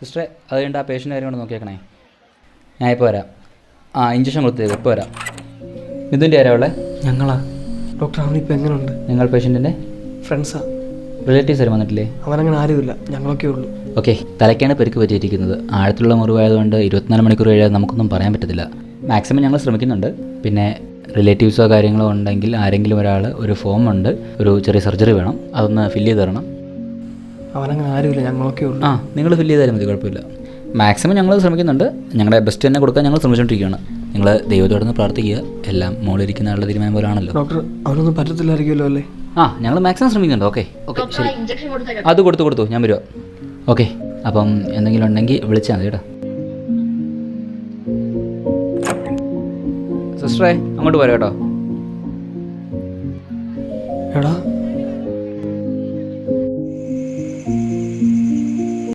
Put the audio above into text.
സിസ്റ്ററെ അത് കഴിഞ്ഞിട്ട് ആ പേഷ്യന്റ് കാര്യം കൊണ്ട് നോക്കിയേക്കണേ. ഞാൻ ഇപ്പോൾ വരാം. ആ ഇഞ്ചക്ഷൻ കൊടുത്തേക്ക് ഇപ്പോൾ വരാം. മിഥുന്റെ ആരാ ഉള്ളത് ഞങ്ങളാ. ഡോക്ടർ അവനിപ്പോൾ എങ്ങനെയുണ്ട് നിങ്ങൾ പേഷ്യന്റിന്റെ ഫ്രണ്ട്സാ. റിലേറ്റീവ്സ് ആരും വന്നിട്ടില്ലേ? അവനങ്ങനെ ആരുമില്ല. ഞങ്ങളൊക്കെ ഉള്ളൂ. ഓക്കെ തലയ്ക്കാണ് പെരുക്ക് പറ്റിയിരിക്കുന്നത്. ആഴത്തിലുള്ള മുറിവായതുകൊണ്ട് ഇരുപത്തിനാല് മണിക്കൂർ കഴിയാതെ നമുക്കൊന്നും പറയാൻ പറ്റത്തില്ല. മാക്സിമം ഞങ്ങൾ ശ്രമിക്കുന്നുണ്ട്. പിന്നെ റിലേറ്റീവ്സോ കാര്യങ്ങളോ ഉണ്ടെങ്കിൽ ആരെങ്കിലും ഒരാൾ ഒരു ഫോം ഉണ്ട്. ഒരു ചെറിയ സർജറി വേണം. അതൊന്ന് ഫില്ല് ചെയ്ത് തരണം. അവനങ്ങനെ ആരുമില്ല ഞങ്ങളൊക്കെ ഉള്ളൂ. ആ നിങ്ങൾ ഫില്ല് ചെയ്താലും മതി കുഴപ്പമില്ല. മാക്സിമം ഞങ്ങൾ ശ്രമിക്കുന്നുണ്ട്. ഞങ്ങളുടെ ബെസ്റ്റ് തന്നെ കൊടുക്കാൻ ഞങ്ങൾ ശ്രമിച്ചുകൊണ്ടിരിക്കുകയാണ് നിങ്ങൾ ദൈവത്തോടൊന്ന് പ്രാർത്ഥിക്കുക. എല്ലാം മോളിരിക്കുന്ന ആളുടെ തീരുമാനം പോലാണല്ലോ ഡോക്ടർ അവനൊന്നും പറ്റത്തില്ലായിരിക്കുമല്ലോ അല്ലേ? ആ ഞങ്ങൾ മാക്സിമം ശ്രമിക്കുന്നുണ്ട്. ഓക്കെ ഓക്കെ ശരി. അത് കൊടുത്തു കൊടുത്തു. ഞാൻ വരുമോ ഓക്കെ അപ്പം എന്തെങ്കിലും ഉണ്ടെങ്കിൽ വിളിച്ചാൽ മതി കേട്ടോ. സിസ്റ്ററെ അങ്ങോട്ട് പോരാ കേട്ടോ. എടാ